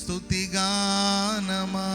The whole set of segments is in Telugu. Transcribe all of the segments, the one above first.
స్తుతిగానమా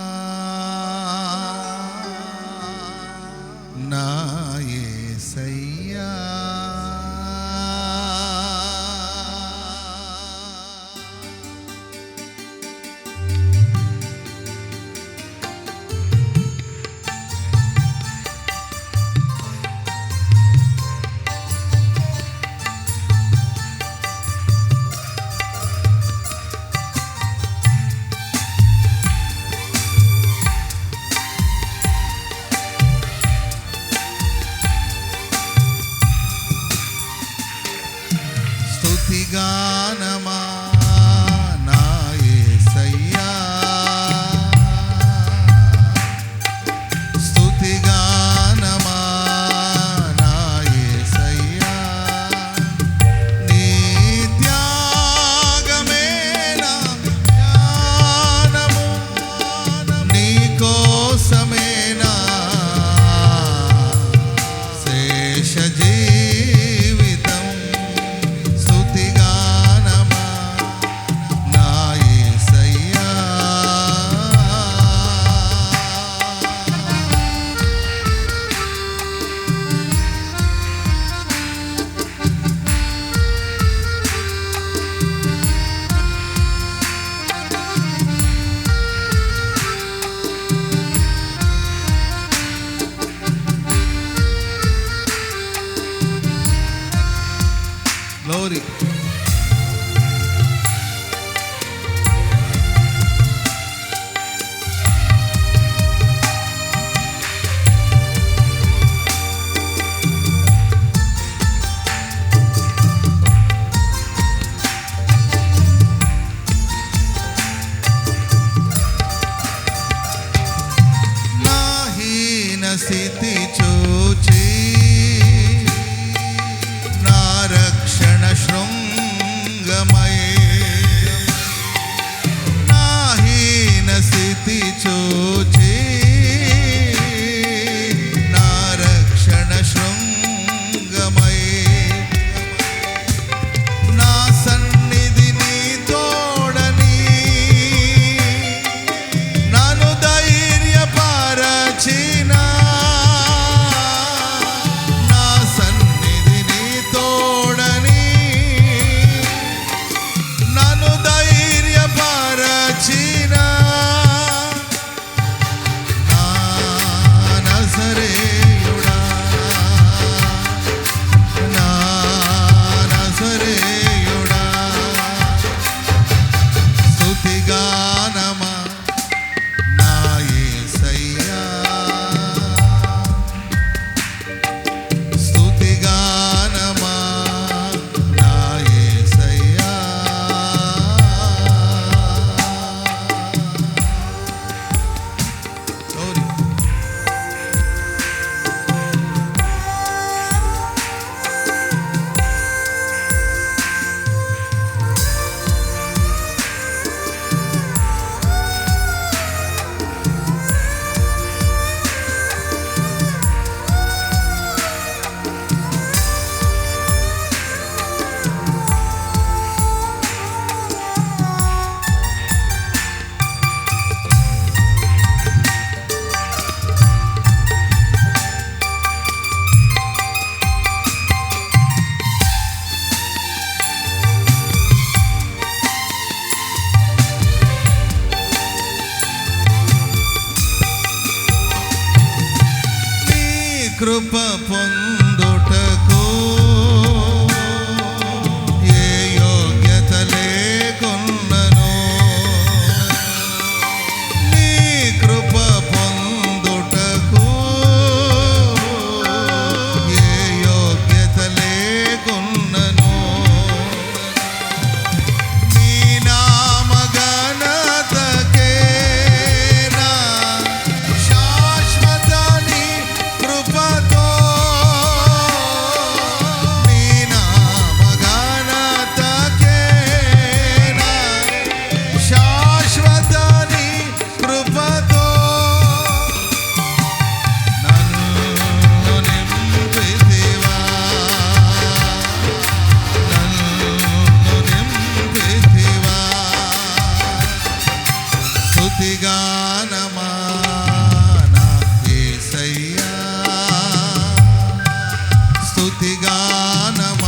గానమ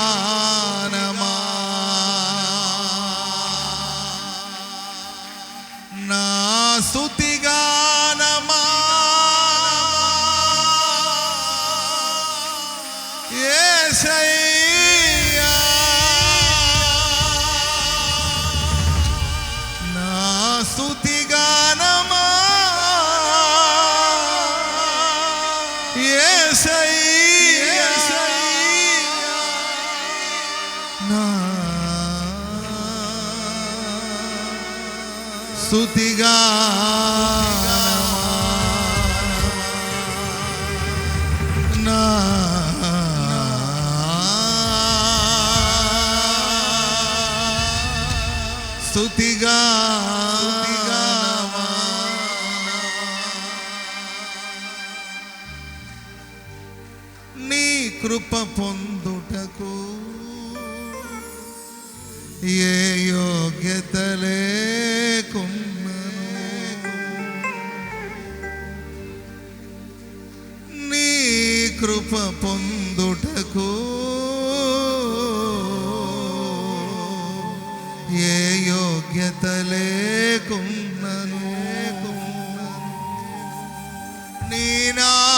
స్తుతిగానమా నా స్తుతిగానమా God. ఏ యోగ్యత లేకున్నను. నీనా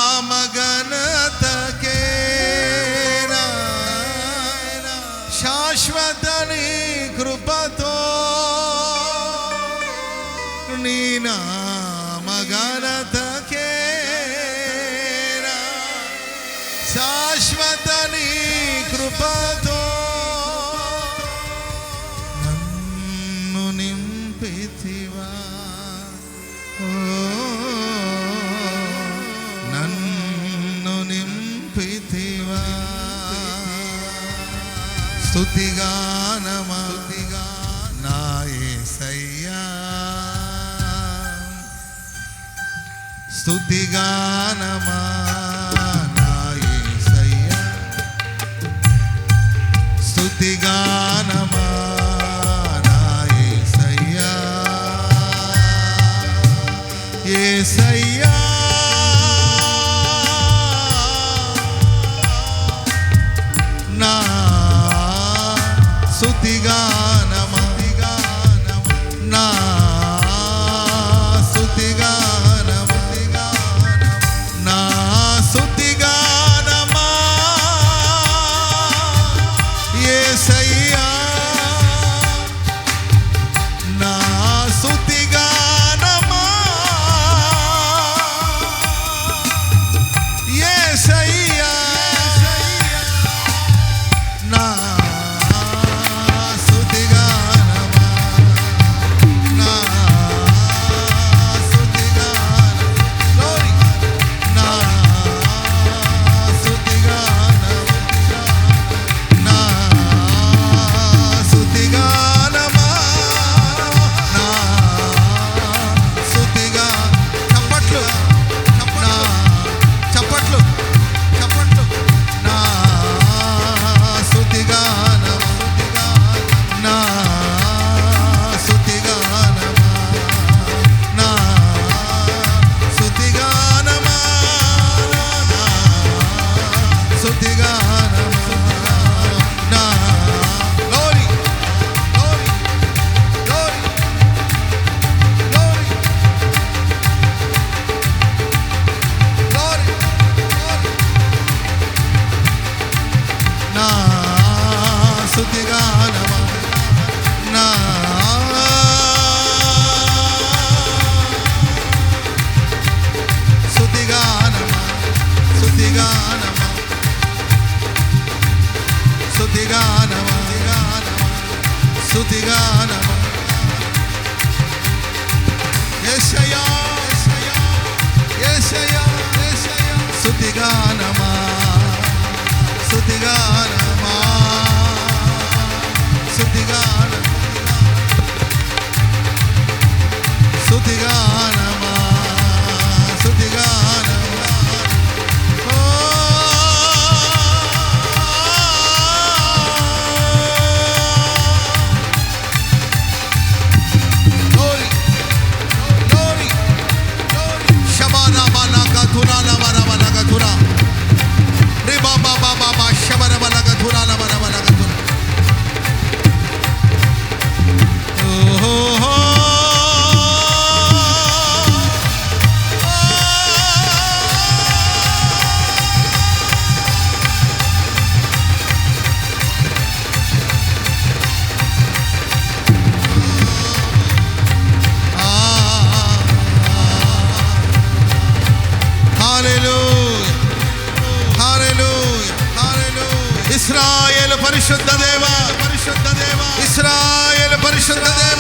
స్థుతిగానమా నా ఏసయ్యా. స్థుతిగానమా నా ఏసయ్యా. స్థుతిగానమా 생각해